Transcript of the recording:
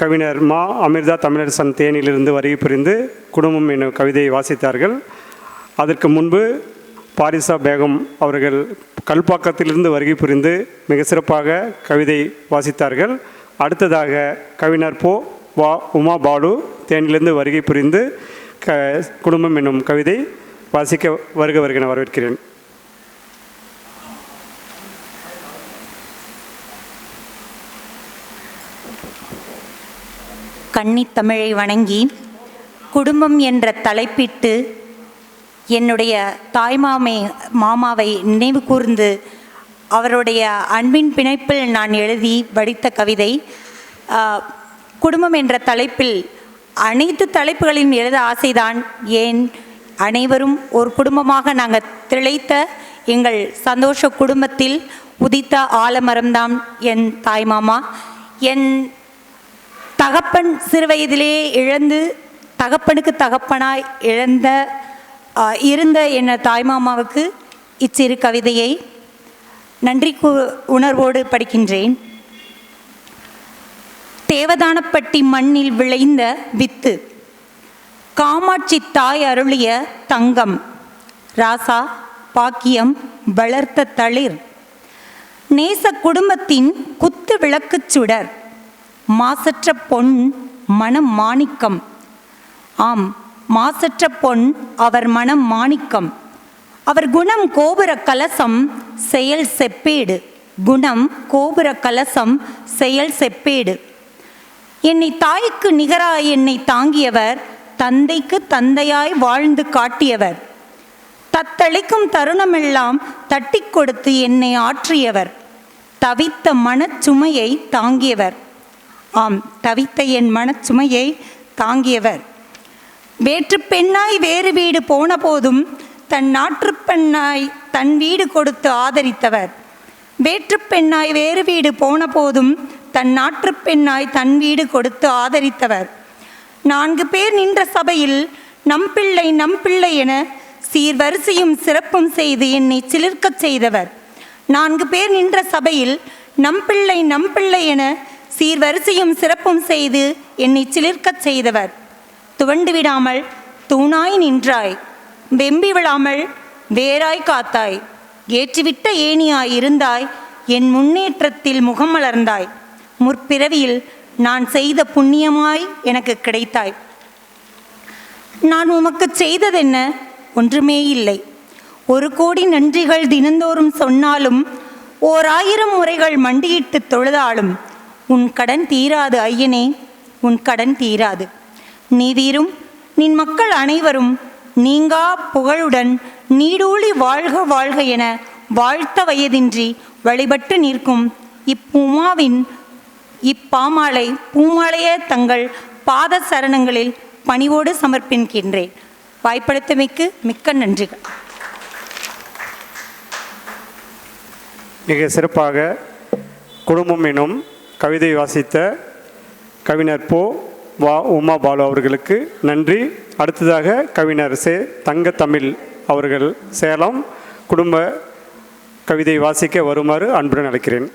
கவிஞர் மா அமிர்தா தமிழரசன் தேனியிலிருந்து வருகை புரிந்து குடும்பம் என்னும் கவிதையை வாசித்தார்கள். அதற்கு முன்பு பாரிசா பேகம் அவர்கள் கல்பாக்கத்திலிருந்து வருகை புரிந்து மிக சிறப்பாக கவிதை வாசித்தார்கள். அடுத்ததாக கவிஞர் போ வா உமா பாலு தேனியிலிருந்து வருகை புரிந்து க குடும்பம் என்னும் கவிதை வாசிக்க வருக வருகின வரவேற்கிறேன். கன்னித்தமிழை வணங்கி குடும்பம் என்ற தலைப்பிட்டு என்னுடைய தாய்மாமை மாமாவை நினைவு கூர்ந்து அவருடைய அன்பின் பிணைப்பில் நான் எழுதி வடித்த கவிதை குடும்பம் என்ற தலைப்பில் அனைத்து தலைப்புகளையும் எழுத ஆசைதான். ஏன்? அனைவரும் ஒரு குடும்பமாக நாங்கள் திளைத்த எங்கள் சந்தோஷ குடும்பத்தில் உதித்த ஆலமரம்தான் என் தாய்மாமா என் தகப்பன் சிறுவயதிலே இழந்து தகப்பனுக்கு தகப்பனாய் இழந்த இருந்த என் தாய்மாமாவுக்கு இச்சிறு கவிதையை நன்றி உணர்வோடு படிக்கின்றேன். தேவதானப்பட்டி மண்ணில் விளைந்த வித்து. காமாட்சி தாய் அருளிய தங்கம். ராசா பாக்கியம் வளர்த்த தளிர். நேச குடும்பத்தின் குத்து விளக்குச் சுடர். மாசற்ற பொன் மனம் மாணிக்கம். ஆம் மாசற்ற பொன் அவர் மனம் மாணிக்கம். அவர் குணம் கோபுர கலசம் செயல் செப்பேடு. குணம் கோபுர கலசம் செயல் செப்பேடு. என்னை தாய்க்கு நிகராய் என்னை தாங்கியவர் தந்தைக்கு தந்தையாய் வாழ்ந்து காட்டியவர். தத்தளிக்கும் தருணமெல்லாம் தட்டி கொடுத்து என்னை ஆற்றியவர். தவித்த மனச்சுமையை தாங்கியவர். ஆம் தவித்த என் மனச்சுமையை தாங்கியவர். வேற்று பெண்ணாய் வேறு வீடு போன போதும் தன் நாற்று பெண்ணாய் தன் வீடு கொடுத்து ஆதரித்தவர். வேற்று பெண்ணாய் வேறு வீடு போன போதும் தன் நாற்று பெண்ணாய் தன் வீடு கொடுத்து ஆதரித்தவர். நான்கு பேர் நின்ற சபையில் நம் பிள்ளை நம் பிள்ளை என சீர்வரிசையும் சிறப்பும் செய்து என்னை சிலிர்க்கச் செய்தவர். நான்கு பேர் நின்ற சபையில் நம் பிள்ளை நம் பிள்ளை என சீர்வரிசையும் சிறப்பும் செய்து என்னை சிலிர்க்கச் செய்தவர். துவண்டு விடாமல் தூணாய் நின்றாய். வெம்பி விழாமல் வேராய் காத்தாய். ஏற்றிவிட்ட ஏணியாய் இருந்தாய். என் முன்னேற்றத்தில் முகமலர்ந்தாய் முற்பிறவியில் நான் செய்த புண்ணியமாய் எனக்கு கிடைத்தாய். நான் உமக்கு செய்ததென்ன? ஒன்றுமே இல்லை. ஒரு கோடி நன்றிகள் தினந்தோறும் சொன்னாலும் ஓர் ஆயிரம் முறைகள் மண்டியிட்டு தொழுதாலும் உன் கடன் தீராது ஐயனே. உன் கடன் தீராது. நீதீரும் நின் மக்கள் அனைவரும் நீங்கா புகழுடன் நீடூழி வாழ்க வாழ்க என வாழ்த்த வயதின்றி வழிபட்டு நிற்கும் இப்புமாவின் இப்பாமாலை பூமாலைய தங்கள் பாத சரணங்களில் பணிவோடு சமர்ப்பிக்கின்றேன். வாய்ப்படுத்தமைக்கு மிக்க நன்றிகள். மிக சிறப்பாக குடும்பம் எனும் கவிதை வாசித்த கவிஞர் போ வா உமா பாலு அவர்களுக்கு நன்றி. அடுத்ததாக கவிஞர் சே தங்கத்தமிழ் அவர்கள் சேலம் குடும்ப கவிதை வாசிக்க வருமாறு அன்புடன் அழைக்கிறேன்.